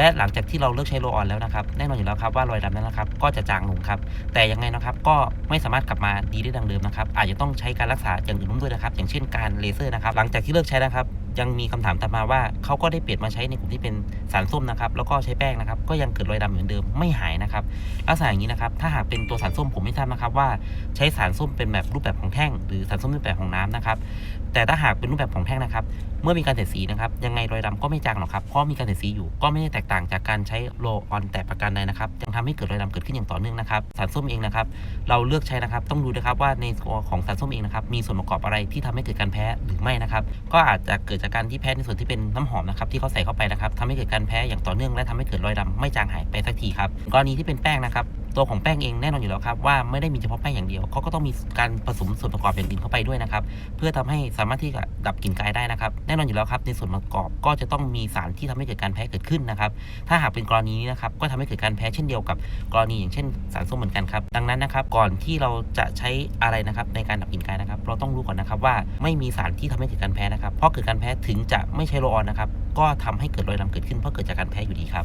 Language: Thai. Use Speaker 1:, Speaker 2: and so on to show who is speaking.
Speaker 1: และหลังจากที่เราเลิกใช้โรลออนแล้วนะครับแน่นอนอยู่แล้วครับว่ารอยดำนั้นนะครับ ก็จะจางลงครับ แต่ยังไงนะครับก็ไม่สามารถกลับมาดีได้ดังเดิมนะครับ อาจจะต้องใช้การรักษาอย่างอื่นร่วมด้วยนะครับ อย่างเช่นการเลเซอร์นะครับ หลังจากที่เลิกใช้นะครับ ยังมีคำถามตามมาว่าเขาก็ได้เปลี่ยนมาใช้ในกลุ่มที่เป็นสารส้มนะครับ แล้วก็ใช้แป้งนะครับ ก็ยังเกิดรอยดำเหมือนเดิมไม่หายนะครับ ลักษณะอย่างนี้นะครับ ถ้าหากเป็นตัวสารส้มผมไม่ทราบนะครับว่าใช้สารส้มเป็นแบบรูปแบบของแท่ง หรือสารส้มรูปแบบของน้ำนะครับ แต่ถ้าหากเป็นรูปแบบของแท่งนะครับเมื่อมีการเสียดสีนะครับยังไงรอยดำก็ไม่จางหรอกครับเพราะมีการเสียดสีอยู่ก็ไม่ได้แตกต่างจากการใช้โลออนแต่ประการใดนะครับยังทำให้เกิดรอยดำเกิดขึ้นอย่างต่อเนื่องนะครับสารส้มเองนะครับเราเลือกใช้นะครับต้องดูนะครับว่าในตัวของสารส้มเองนะครับมีส่วนประกอบอะไรที่ทำให้เกิดการแพ้หรือไม่นะครับก็อาจจะเกิดจากการที่แพ้ในส่วนที่เป็นน้ำหอมนะครับที่เขาใส่เข้าไปนะครับทำให้เกิดการแพ้อย่างต่อเนื่องและทำให้เกิดรอยดำไม่จางหายไปสักทีครับกรณีที่เป็นแป้งนะครับ ตัวของแป้งเองแน่นอนอยู่แล้วครับว่าไม่ได้มีเฉพาะแป้งอย่างเดียวเขาก็ต้องมีการผสมส่วนประกอบอย่างอื่นเข้าไปด้วยนะครับ เพื่อทำให้สามารถที่จะดับกลิ่นกายได้นะครับ แน่นอนอยู่แล้วครับในส่วนประกอบก็จะต้องมีสารที่ทำให้เกิดการแพ้เกิดขึ้นนะครับ ถ้าหากเป็นกรณีนี้นะครับก็ทำให้เกิดการแพ้เช่นเดียวกับกรณีอย่างเช่นสารส้มเหมือนกันครับดังนั้นนะครับก่อนที่เราจะใช้อะไรนะครับในการดับกลิ่นกายนะครับ เราต้องรู้ก่อนนะครับว่าไม่มีสารที่ทำให้เกิดการแพ้นะครับเพราะเกิดการแพ้ถึงจะไม่ใช้โรลออนนะครับก็ทำให้เกิดรอยดำเกิดขึ้นเพราะเกิดจากการแพ้อยู่ดีครับ